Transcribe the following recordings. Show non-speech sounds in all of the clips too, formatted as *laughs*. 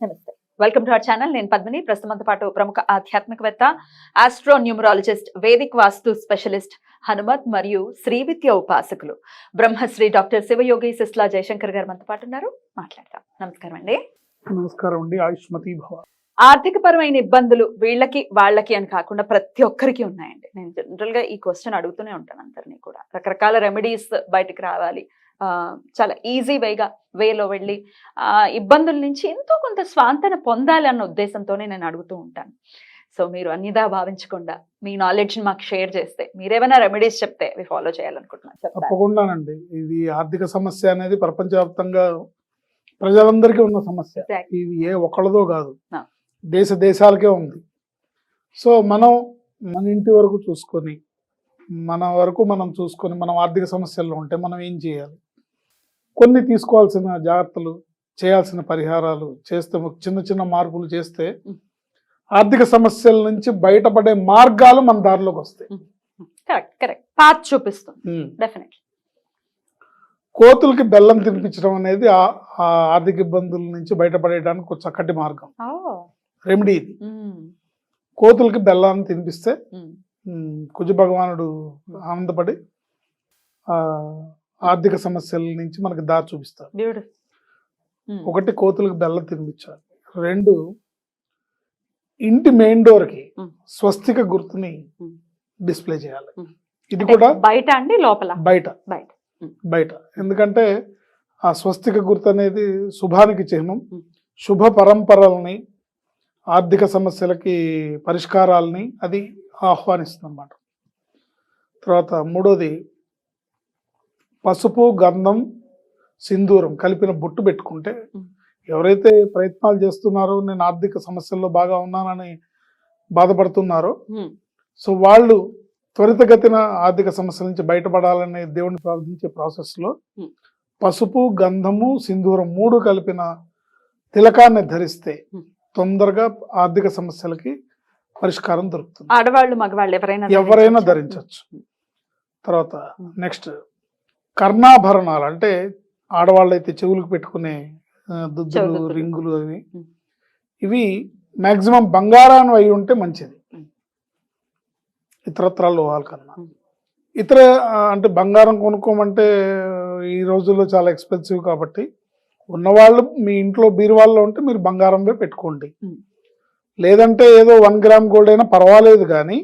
నమస్తే. Welcome to our channel నేను పద్మిని. ప్రస్తుతంతో పాటు ప్రముఖ ఆధ్యాత్మికవేత్త astro numerologist Vedic vastu specialist Hanumat మరియు శ్రీ విద్య ఉపాసకులు బ్రహ్మశ్రీ డాక్టర్ శివయోగి సిస్లా జయశంకర్ గారు మనతో పాటు ఉన్నారు. మాట్లాడతాం. నమస్కారం అండి. నమస్కారం అండి. ఆయుష్మతి భవ. ఆర్థిక పరమైన ఇబ్బందులు వీళ్ళకి వాళ్ళకి అని కాకుండా ప్రతి ఒక్కరికి ఉన్నాయండి. నేను జనరల్గా ఈ క్వశ్చన్ అడుగుతూనే ఉంటాను అందరినీ కూడా. రకరకాల రెమెడీస్ బయటకు రావాలి. చాలా ఈజీ వేగా వేలో వెళ్ళి ఆ ఇబ్బందుల నుంచి ఎంతో కొంత స్వాంతన పొందాలి అన్న ఉద్దేశంతోనే నేను అడుగుతూ ఉంటాను. సో మీరు అన్నిదా భావించకుండా మీ నాలెడ్జ్ మాకు షేర్ చేస్తే మీరేమైనా రెమెడీస్ చెప్తే అవి ఫాలో చేయాలనుకుంటున్నాను? తప్పకుండానండి. ఇది ఆర్థిక సమస్య అనేది ప్రపంచవ్యాప్తంగా ప్రజలందరికీ ఉన్న సమస్య. ఇది ఏ ఒక్కళ్ళదో కాదు. దేశ దేశాలకే ఉంది. సో మనం మన ఇంటి వరకు చూసుకొని మన వరకు మనం చూసుకొని మనం ఆర్థిక సమస్యల్లో ఉంటే మనం ఏం చేయాలి? కొన్ని తీసుకోవాల్సిన జాగ్రత్తలు చేయాల్సిన పరిహారాలు చేస్తే చిన్న చిన్న మార్పులు చేస్తే. ఆర్థిక సమస్యల నుంచి బయటపడే మార్గాలు మన దారిలోకి వస్తాయి. Correct correct. పాత్ చూపిస్తుంది. ఉం. డెఫినెట్లీ. కోతులకి బెల్లం తినిపించడం అనేది ఆర్థిక ఇబ్బందుల నుంచి బయటపడేయడానికి ఒక చక్కటి మార్గం. రెమెడీ ఇది. కోతులకి బెల్లాన్ని తినిపిస్తే కుజ భగవానుడు ఆనందపడి ఆ ఆర్థిక సమస్యల నుంచి మనకి దారి చూపిస్తారు. బ్యూటిఫుల్ ఒకటి కోతులకు బెల్లం తినిపించాలి. రెండు ఇంటి మెయిన్ డోర్కి ఉమ్. స్వస్తిక గుర్తుని ఉమ్. డిస్ప్లే చేయాలి. ఇది కూడా బయట అండి లోపల? బయట. బయట. బయట. ఎందుకంటే ఆ స్వస్తిక గుర్తు అనేది శుభానికి చిహ్నం. శుభ పరంపరల్ని ఆర్థిక సమస్యలకి పరిష్కారాలని అది ఆహ్వానిస్తుంది అన్నమాట తర్వాత మూడోది పసుపు గంధం సింధూరం కలిపిన బొట్టు పెట్టుకుంటే. ఎవరైతే ప్రయత్నాలు చేస్తున్నారో నేను ఆర్థిక సమస్యల్లో బాగా ఉన్నానని బాధపడుతున్నారో. సో వాళ్ళు త్వరితగతిన ఆర్థిక సమస్యల నుంచి బయటపడాలనే దేవుని ప్రార్థించే ప్రాసెస్లో. పసుపు గంధము సింధూరం మూడు కలిపిన తిలకాన్ని ధరిస్తే. తొందరగా ఆర్థిక సమస్యలకి పరిష్కారం దొరుకుతుంది ఆడవాళ్ళు మగవాళ్ళు ఎవరైనా ఎవరైనా ధరించొచ్చా? ధరించవచ్చు తర్వాత. నెక్స్ట్ కర్ణాభరణాలు అంటే ఆడవాళ్ళు అయితే చెవులకు పెట్టుకునే దుద్దులు. రింగులు అవి. ఇవి మాక్సిమం బంగారాన్ని అయి ఉంటే మంచిది Hmm. ఇతరత్ర లోహాల కన్నా. ఇతర అంటే బంగారం కొనుక్కోమంటే ఈ రోజుల్లో చాలా ఎక్స్పెన్సివ్ కాబట్టి ఉన్నవాళ్ళు మీ ఇంట్లో బీరువాల్లో ఉంటే మీరు బంగారంవే పెట్టుకోండి. లేదంటే ఏదో వన్ గ్రామ్ గోల్డ్ అయినా పర్వాలేదు కానీ.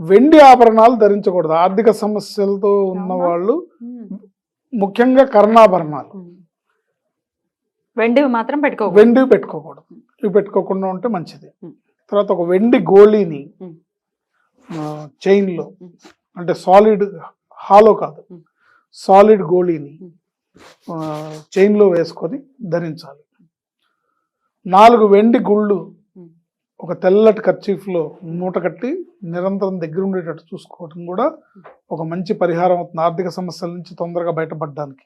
వెండి ఆభరణాలు ధరించకూడదు ఆర్థిక సమస్యలతో ఉన్న? వాళ్ళు. ముఖ్యంగా కర్ణాభరణాలు. వెండివి మాత్రం పెట్టుకో వెండి పెట్టుకోకూడదు ఇవి పెట్టుకోకుండా ఉంటే మంచిది. తర్వాత ఒక వెండి గోళీని. చైన్లో Hmm. అంటే సాలిడ్ హాలో కాదు. సాలిడ్ గోళీని Hmm. చైన్లో వేసుకొని ధరించాలి నాలుగు వెండి గుళ్ళు. ఒక తెల్లటి కర్చీఫ్లో మూట కట్టి నిరంతరం దగ్గర ఉండేటట్టు చూసుకోవడం కూడా ఒక మంచి పరిహారం అవుతుంది ఆర్థిక సమస్యల నుంచి తొందరగా బయటపడడానికి.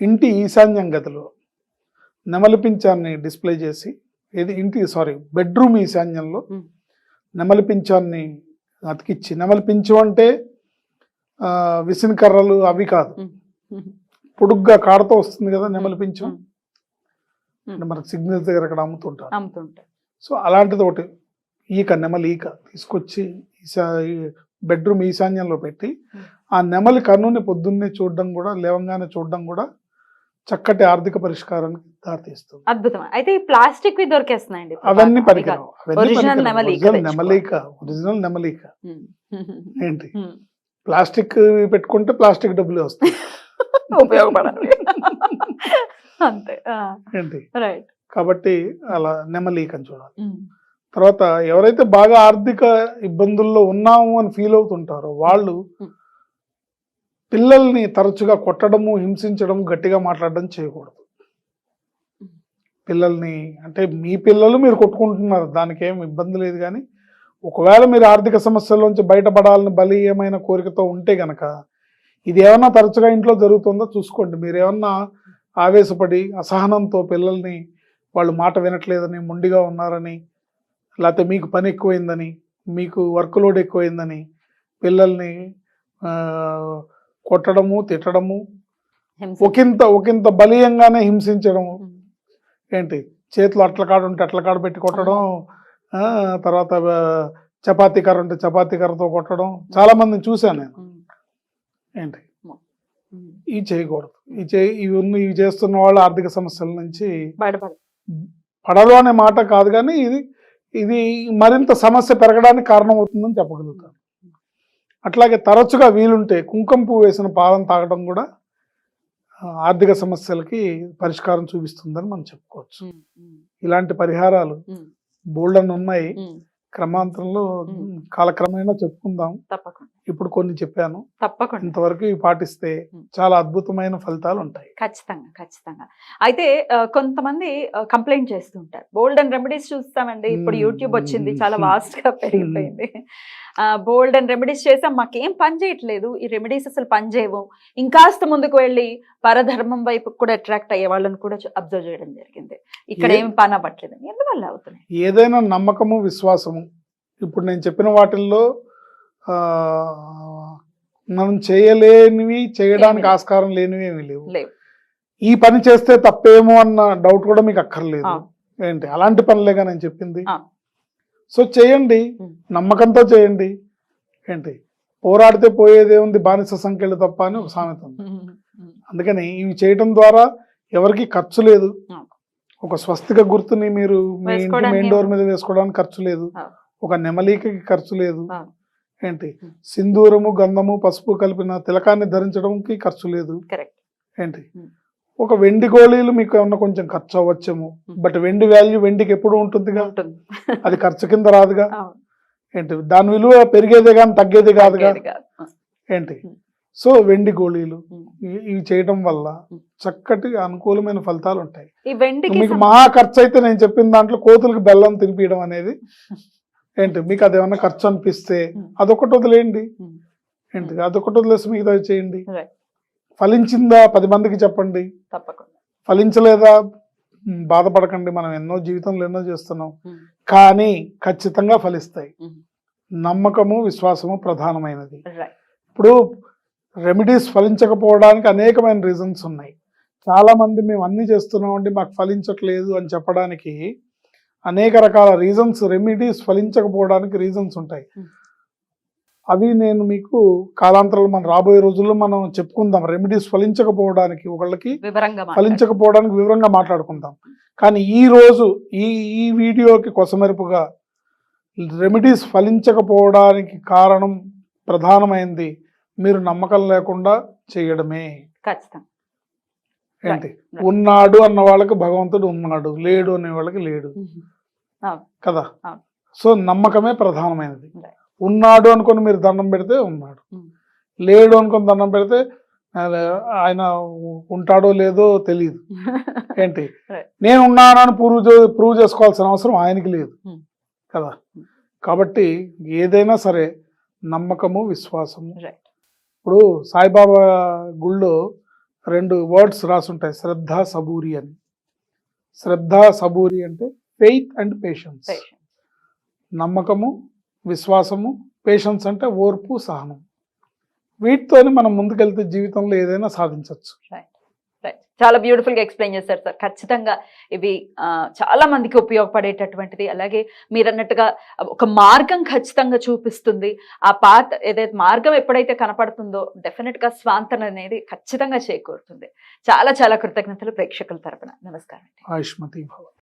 ఇంటి ఈశాన్యం గదిలో నెమలి పింఛాన్ని డిస్ప్లే చేసి ఇది ఇంటి సారీ బెడ్రూమ్ ఈశాన్యంలో. నెమలి పింఛాన్ని అతికిచ్చి నెమలి పించం అంటే విసిన కర్రలు అవి కాదు. పొడుగ్గా కాడతో వస్తుంది కదా నెమలి పించం ఉమ్. అంటే మనకు సిగ్నల్స్ దగ్గర అక్కడ అమ్ముతుంటారు. అమ్ముతుంటారు. సో అలాంటిది ఒకటి ఈక నెమలి ఈక తీసుకొచ్చి ఈశా బెడ్రూమ్ ఈశాన్యంలో పెట్టి. ఆ నెమలి కన్నుని పొద్దున్నే చూడడం కూడా లేవంగానే చూడడం కూడా చక్కటి ఆర్థిక పరిష్కారానికి దారితీస్తుంది. అద్భుతం. అయితే ఈ ప్లాస్టిక్ దొరికేస్తున్నాయండి అవన్నీ తెచ్చుకో. నెమలిక ఒరిజినల్ నెమలిక. ఏంటి. ప్లాస్టిక్ పెట్టుకుంటే ప్లాస్టిక్ డబ్బులే వస్తాయి. *laughs* ఉపయోగపడాలి. *laughs* అంతే. ఏంటి? రైట్ కాబట్టి అలా నెమలిక అని చూడాలి తర్వాత ఎవరైతే బాగా ఆర్థిక ఇబ్బందుల్లో ఉన్నాము అని ఫీల్ అవుతుంటారో వాళ్ళు. పిల్లల్ని తరచుగా కొట్టడము హింసించడం గట్టిగా మాట్లాడడం చేయకూడదు. పిల్లల్ని అంటే మీ పిల్లలు మీరు కొట్టుకుంటున్నారు దానికి ఏం ఇబ్బంది లేదు కానీ ఒకవేళ మీరు ఆర్థిక సమస్యల్లోంచి బయటపడాలని బలీయమైన కోరికతో ఉంటే గనక ఇది ఏమన్నా తరచుగా ఇంట్లో జరుగుతుందో? చూసుకోండి. మీరు ఏమన్నా ఆవేశపడి అసహనంతో పిల్లల్ని వాళ్ళు మాట వినట్లేదని మొండిగా ఉన్నారని లేకపోతే మీకు పని ఎక్కువైందని మీకు వర్క్ లోడ్ ఎక్కువైందని పిల్లల్ని కొట్టడము తిట్టడము. ఒకంత ఒకంత బలీయంగానే హింసించడం ఉమ్. ఏంటి చేతులు అట్ల కాడు ఉంటే అట్ల కాడు పెట్టి కొట్టడం తర్వాత చపాతీ కర్ర ఉంటే చపాతీ కర్రతో కొట్టడం చాలా మందిని చూశాను నేను. ఏంటి. ఇవి చేయకూడదు ఈ చే ఇవి ఉన్న ఇవి చేస్తున్న వాళ్ళు ఆర్థిక సమస్యల నుంచి పడదు అనే మాట కాదు కానీ ఇది ఇది మరింత సమస్య పెరగడానికి కారణం అవుతుందని చెప్పగలుగుతాను అట్లాగే తరచుగా వీలుంటే కుంకుమ పువ్వు వేసిన పాలను తాగడం కూడా ఆర్థిక సమస్యలకి పరిష్కారం చూపిస్తుందని మనం చెప్పుకోవచ్చు. ఇలాంటి పరిహారాలు. బోల్డన్ ఉన్నాయి. క్రమాంతరంలో. కాలక్రమేణా చెప్పుకుందాం కొన్ని చెప్పాను. తప్పకుండా. ఇంతవరకు ఇవి పాటిస్తే. చాలా అద్భుతమైన ఫలితాలు ఉంటాయి. ఖచ్చితంగా ఖచ్చితంగా. అయితే కొంతమంది కంప్లైంట్ చేస్తుంటారు బోల్డ్ అండ్ రెమెడీస్ చూస్తామండి. ఇప్పుడు. యూట్యూబ్ వచ్చింది. చాలా. వాస్ట్గా పెరిగిపోయింది. బోల్డ్ అండ్ రెమెడీస్ చేసాం. మాకేం పని చేయట్లేదు. ఈ రెమెడీస్ అసలు పని చేయవు. ఇంకాస్త ముందుకు వెళ్ళి పరధర్మం వైపు కూడా అట్రాక్ట్ అయ్యే వాళ్ళని కూడా అబ్జర్వ్ చేయడం జరిగింది. ఇక్కడ ఏ- పని అవ్వట్లేదు ఎందువల్ల అవుతున్నాయి? ఏదైనా నమ్మకము విశ్వాసము. ఇప్పుడు నేను చెప్పిన వాటిల్లో మనం చేయలేనివి చేయడానికి. ఆస్కారం లేనివి ఏమీ లేవు ఈ పని చేస్తే తప్పేమో అన్న డౌట్ కూడా మీకు అక్కర్లేదు. ఏంటి అలాంటి పనులేగా నేను చెప్పింది. సో చేయండి. నమ్మకంతో చేయండి ఏంటి పోరాడితే పోయేదే ఉంది బానిస సంఖ్యలు తప్ప అని ఒక సామెత ఉంది అందుకని ఇవి చేయటం ద్వారా ఎవరికి ఖర్చు లేదు. ఒక స్వస్తిక గుర్తుని మీరు మీ ఇంటి మెయిన్ డోర్ మీద వేసుకోవడానికి ఖర్చు లేదు. ఒక నెమలికకి ఖర్చు లేదు. ఏంటి. సింధూరము గంధము పసుపు కలిపిన తిలకాన్ని ధరించడంకి ఖర్చు లేదు ఏంటి. ఒక వెండి గోళీలు మీకు ఏమన్నా కొంచెం ఖర్చు అవ్వచ్చేమో. బట్ వెండి వాల్యూ వెండికి ఎప్పుడు ఉంటుందిగా ఉంటుంది అది ఖర్చు కింద రాదుగా. ఏంటి దాని విలువ పెరిగేదే కానీ తగ్గేది కాదుగా. ఏంటి. సో వెండి గోళీలు ఇవి చేయడం వల్ల. చక్కటి అనుకూలమైన ఫలితాలు ఉంటాయి మీకు మహా ఖర్చు అయితే నేను చెప్పిన దాంట్లో కోతులకు బెల్లం తినిపించడం అనేది *laughs* ఏంటి? మీకు అది ఏమన్నా ఖర్చు అనిపిస్తే. అదొకటి వదిలేయండి. ఏంటి? అదొకటి వదిలేసి మిగతా చేయండి. ఫలించిందా? పది మందికి చెప్పండి. తప్పకుండా. ఫలించలేదా? బాధపడకండి. మనం ఎన్నో జీవితంలో ఎన్నో చేస్తున్నాం. కానీ ఖచ్చితంగా ఫలిస్తాయి. నమ్మకము విశ్వాసము ప్రధానమైనది. ఇప్పుడు రెమెడీస్ ఫలించకపోవడానికి అనేకమైన రీజన్స్ ఉన్నాయి. చాలా మంది మేము అన్ని చేస్తున్నామండి మాకు ఫలించట్లేదు అని చెప్పడానికి అనేక రకాల రీజన్స్ రెమెడీస్ ఫలించకపోవడానికి రీజన్స్ ఉంటాయి. అవి నేను మీకు కాలాంతరంలో మనం రాబోయే రోజుల్లో మనం చెప్పుకుందాం. రెమెడీస్ ఫలించకపోవడానికి ఒకళ్ళకి. ఫలించకపోవడానికి వివరంగా మాట్లాడుకుందాం. కానీ ఈ రోజు ఈ ఈ వీడియోకి కొసమెరుపుగా రెమెడీస్ ఫలించకపోవడానికి కారణం ప్రధానమైనది మీరు నమ్మకం లేకుండా చేయడమే. ఖచ్చితంగా. ఏంటి. ఉన్నాడు అన్న వాళ్ళకి భగవంతుడు ఉన్నాడు లేడు అనే వాళ్ళకి లేడు అవును. కదా. సో నమ్మకమే ప్రధానమైనది. ఉన్నాడు అనుకొని మీరు దండం పెడితే ఉన్నాడు ఉమ్. లేడు అనుకొని దండం పెడితే ఆయన ఉంటాడో లేదో తెలియదు *laughs* ఏంటి. నేను ఉన్నానని ప్రూవ్ చే ప్రూవ్ చేసుకోవాల్సిన అవసరం ఆయనకి లేదు Hmm. కదా Hmm. కాబట్టి ఏదైనా సరే నమ్మకము విశ్వాసము ఇప్పుడు సాయిబాబా గుళ్ళో రెండు వర్డ్స్ రాసుంటాయి. శ్రద్ధ సబూరి అని. శ్రద్ధ సబూరి అంటే ఫెయిత్ అండ్ పేషెన్స్ నమ్మకము విశ్వాసము పేషెన్స్ అంటే ఓర్పు సహనం. వీటితోని మనం ముందుకెళ్తే జీవితంలో ఏదైనా సాధించవచ్చు రైట్ చాలా బ్యూటిఫుల్గా ఎక్స్ప్లెయిన్ చేశారు సార్ ఖచ్చితంగా ఇవి చాలా మందికి ఉపయోగపడేటటువంటిది. అలాగే మీరు అన్నట్టుగా ఒక మార్గం ఖచ్చితంగా చూపిస్తుంది. ఆ పాత ఏదైతే మార్గం ఎప్పుడైతే కనపడుతుందో డెఫినెట్గా స్వాంతన అనేది ఖచ్చితంగా చేకూరుతుంది. చాలా చాలా కృతజ్ఞతలు ప్రేక్షకుల తరపున. నమస్కారం ఆయుష్మతి